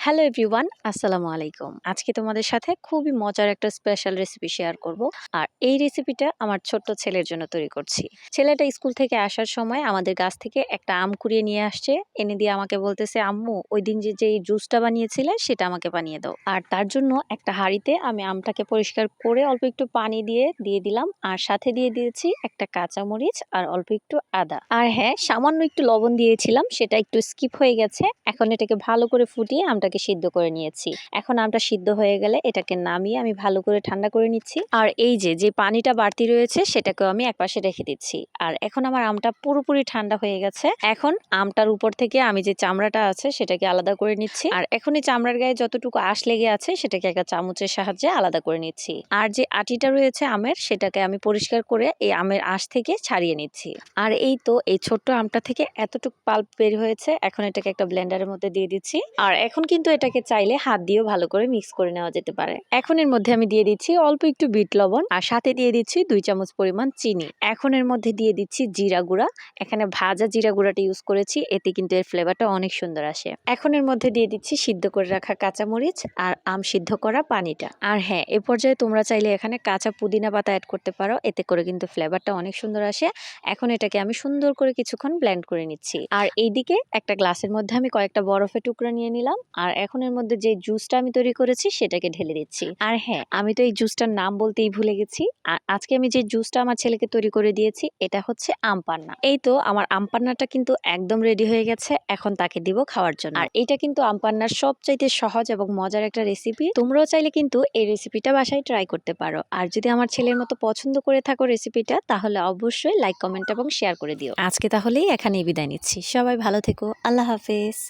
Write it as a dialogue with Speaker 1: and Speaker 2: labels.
Speaker 1: Hello everyone আসসালামু আলাইকুম আজকে তোমাদের সাথে খুবই মজার একটা স্পেশাল রেসিপি শেয়ার করব। আর এই রেসিপিটা আমার ছোট্ট ছেলের জন্য তৈরি করছি। ছেলেটা স্কুল থেকে আসার সময় আমাদের গাছ থেকে একটা আম কুড়িয়ে নিয়ে আসছে। এনে দিয়ে আমাকে বলতেছে, আম্মু, ওই দিন যে যে জুসটা বানিয়েছিলে, সেটা আমাকে বানিয়ে দাও। আর তার জন্য একটা হাঁড়িতে আমি আমটাকে পরিষ্কার করে অল্প একটু পানি দিয়ে দিয়ে দিলাম। আর সাথে দিয়ে দিয়েছি একটা কাঁচামরিচ আর অল্প একটু আদা। আর হ্যাঁ সামান্য একটু লবণ দিয়েছিলাম, সেটা একটু স্কিপ হয়ে গেছে। এখন এটাকে ভালো করে ফুটিয়ে আমটাকে সিদ্ধ করে নিয়েছি। এখন আমটা সিদ্ধ হয়ে গেলে এটাকে নামিয়ে আমি ভালো করে ঠান্ডা করে নিচ্ছি। আর এই যে যে পানিটা বাড়তি রয়েছে সেটাকেও আমি একপাশে রেখে দিচ্ছি। আর এখন আমার আমটা পুরোপুরি ঠান্ডা হয়ে গেছে। এখন আমটার উপর থেকে আমি যে চামড়াটা আছে সেটাকে আলাদা করে নিচ্ছি। আর এখন এই চামড়ার গায়ে যতটুকু আঁশ লেগে আছে সেটাকে একটা চামচের সাহায্যে আলাদা করে নিচ্ছি। আর যে আটিটা রয়েছে আমের সেটাকে আমি পরিষ্কার করে এই আমের আশ থেকে ছাড়িয়ে নিচ্ছি। আর এই তো এই ছোট্ট আমটা থেকে এতটুকু পাল্প বের হয়েছে। এখন এটাকে একটা ব্লেন্ডারের মধ্যে দিয়ে দিচ্ছি। আর এখন কিন্তু এটাকে চাইলে হাত দিয়েও ভালো করে মিক্স করে নেওয়া যেতে পারে। এখন এর মধ্যে আমি দিয়ে দিচ্ছি অল্প একটু বিট লবণ আর সাথে দিয়ে দিচ্ছি দুই চামচ পরিমাণ চিনি। এখন এর মধ্যে দিয়ে দিচ্ছি জিরা গুঁড়া। এখানে ভাজা জিরা গুঁড়াটা ইউজ করেছি, এতে কিন্তু এর ফ্লেভারটা অনেক সুন্দর আসে। এখন এর মধ্যে দিয়ে দিচ্ছি সিদ্ধ করে রাখা কাঁচামরিচ আর আম সিদ্ধ করা পানিটা। আর হ্যাঁ এ পর্যায়ে তোমরা চাইলে এখানে কাঁচা পুদিনা পাতা অ্যাড করতে পারো, এতে করে কিন্তু ফ্লেভারটা অনেক সুন্দর আসে। এখন এটাকে আমি সুন্দর করে কিছুক্ষণ ব্লেন্ড করে নিচ্ছি। আর এইদিকে একটা গ্লাসের মধ্যে আমি কয়েকটা বরফের টুকরা নিয়ে নিলাম। আর এখন এর মধ্যে যে জুসটা আমি তৈরি করেছি, সেটাকে ঢেলে দিচ্ছি। আর হ্যাঁ আমি তো এই জুসটার নাম বলতেই ভুলে গেছি। আর আজকে আমি যে জুসটা আমার ছেলেকে তৈরি করে দিয়েছি, এটা হচ্ছে আম পান্না। এই তো আমার আম পান্নাটা কিন্তু একদম রেডি হয়ে গেছে, এখন তাকে দিব খাওয়ার জন্য। আর এটা কিন্তু আম পান্নার সবচাইতে সহজ এবং মজার একটা রেসিপি তোমরাও চাইলে কিন্তু এই রেসিপিটা বাসায় ট্রাই করতে পারো। আর যদি আমার ছেলের মতো পছন্দ করে থাকো রেসিপিটা তাহলে অবশ্যই লাইক কমেন্ট এবং শেয়ার করে দিও। আজকে তাহলেই এখানেই বিদায় নিচ্ছি। সবাই ভালো থেকো। আল্লাহ হাফেজ।